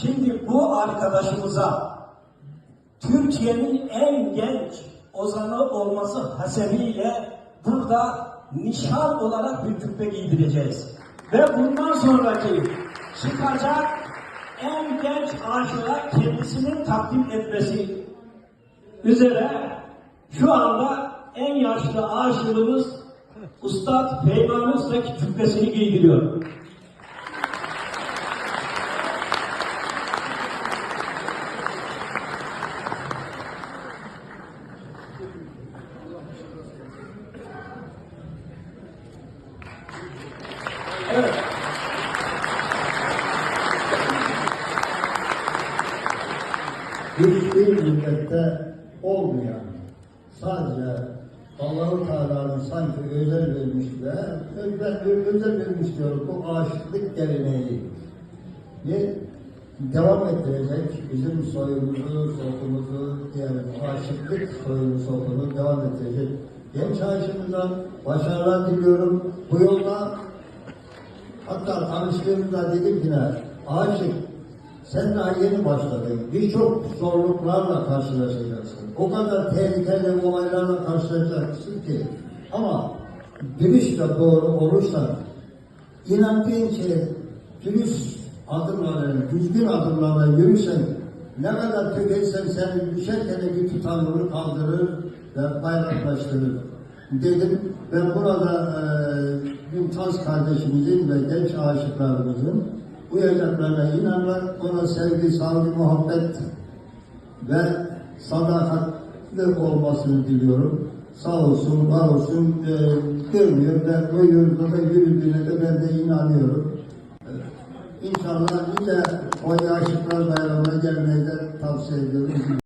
Şimdi bu arkadaşımıza Türkiye'nin en genç ozanı olması hasebiyle burada nişan olarak bir cübbe giydireceğiz. Ve bundan sonraki çıkacak en genç aşığa kendisini takdim etmesi üzere şu anda en yaşlı aşığımız Ustad Peyman Ustak cübbesini giydiriyor. Hiçbir millette olmayan, sadece Allah-u Teala'nın sanki özel vermiş ve özel, özel vermiş diyorum bu aşıklık geleneği ne devam ettirecek bizim soyumuzu, sokumuzu, yani aşıklık soyunu, sokunu devam ettirecek. Genç aşığımıza başarılar diliyorum. Bu yolda Hatta tanıştığımda dedim ki ne, aşık sen daha yeni başladın. Birçok zorluklarla karşılaşacaksın. O kadar tehlikeli olaylarla karşılaşacaksın ki. Ama dürüst ve doğru olursan, inandığın şeye dürüst adımlarla, düzgün adımlarla yürürsen, ne kadar tüketsen seni düşerken bir tutanını kaldırır ve bayraklaştırır dedim. Ben burada e, Mümtaz kardeşimizin ve genç aşıklarımızın uyacaklarına inanmak, ona sevgi, saygı, muhabbet ve sadakatli olmasını diliyorum. Sağ olsun, var olsun, e, görmüyor ve o yolda da yürüdüğüne de ben de inanıyorum. İnşallah yine o aşıklar